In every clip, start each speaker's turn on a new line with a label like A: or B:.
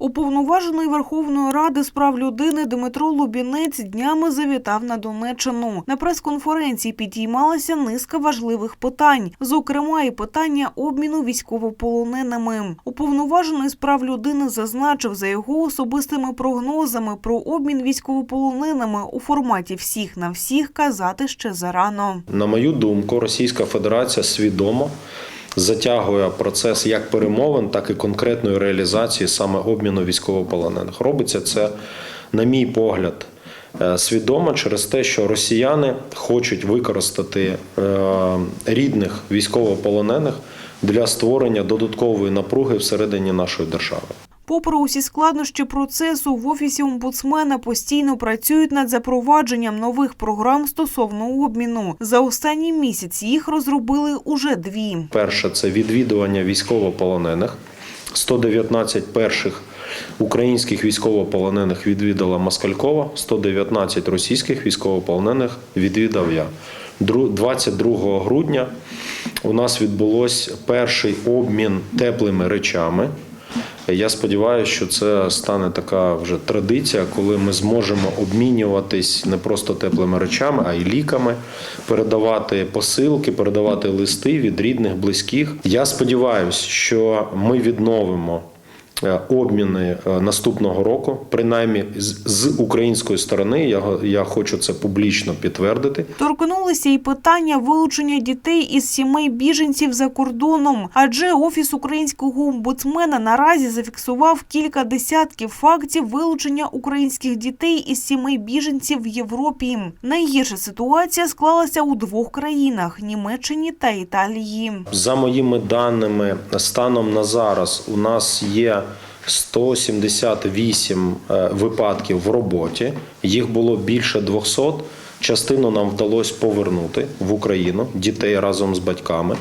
A: Уповноважений Верховної Ради з прав людини Дмитро Лубінець днями завітав на Донеччину. На прес-конференції підіймалася низка важливих питань, зокрема і питання обміну військовополоненими. Уповноважений з прав людини зазначив за його особистими прогнозами про обмін військовополоненими у форматі всіх на всіх казати ще зарано.
B: На мою думку, Російська Федерація свідомо затягує процес як перемовин, так і конкретної реалізації саме обміну військовополонених. Робиться це, на мій погляд, е, свідомо через те, що росіяни хочуть використати е, рідних військовополонених для створення додаткової напруги всередині нашої держави.
A: Попри усі складнощі процесу, в офісі омбудсмена постійно працюють над запровадженням нових програм стосовно обміну. За останній місяць їх розробили уже дві.
B: Перше це відвідування військовополонених. 119 перших українських військовополонених відвідала Москалькова, 119 російських військовополонених відвідав я. 22 грудня у нас відбулось перший обмін теплими речами. Я сподіваюся, що це стане така вже традиція, коли ми зможемо обмінюватись не просто теплими речами, а й ліками, передавати посилки, передавати листи від рідних, близьких. Я сподіваюся, що ми відновимо обміни е, наступного року, принаймні з, з української сторони. Я, я хочу це публічно підтвердити.
A: Торкнулися і питання вилучення дітей із сімей біженців за кордоном, адже офіс українського омбудсмена наразі зафіксував кілька десятків фактів вилучення українських дітей із сімей біженців в Європі. Найгірша ситуація склалася у двох країнах Німеччині та Італії.
B: За моїми даними, станом на зараз у нас є 178 е, випадків в роботі. Їх було більше 200. Частину нам вдалося повернути в Україну дітей разом з батьками.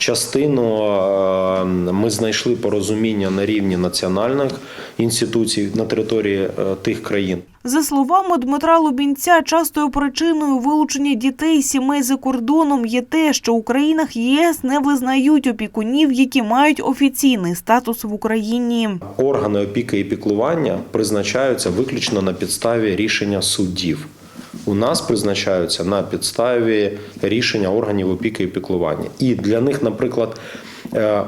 B: Частину е, ми знайшли порозуміння на рівні національних інституцій на території е, тих країн.
A: За словами Дмитра Лубінця, частою причиною вилучення дітей сімей за кордоном є те, що у країнах ЄС не визнають опікунів, які мають офіційний статус в Україні.
B: Органи опіки і піклування призначаються виключно на підставі рішення суддів. У нас призначаються на підставі рішення органів опіки і піклування. І для них, наприклад, е,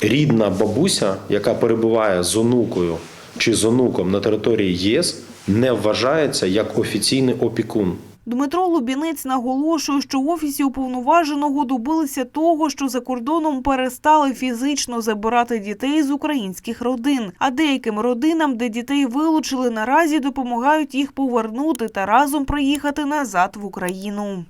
B: рідна бабуся, яка перебуває з онукою чи з онуком на території ЄС, не вважається як офіційний опікун.
A: Дмитро Лубінець наголошує, що в офісі уповноваженого добилися того, що за кордоном перестали фізично забирати дітей з українських родин. А деяким родинам, де дітей вилучили, наразі допомагають їх повернути та разом приїхати назад в Україну.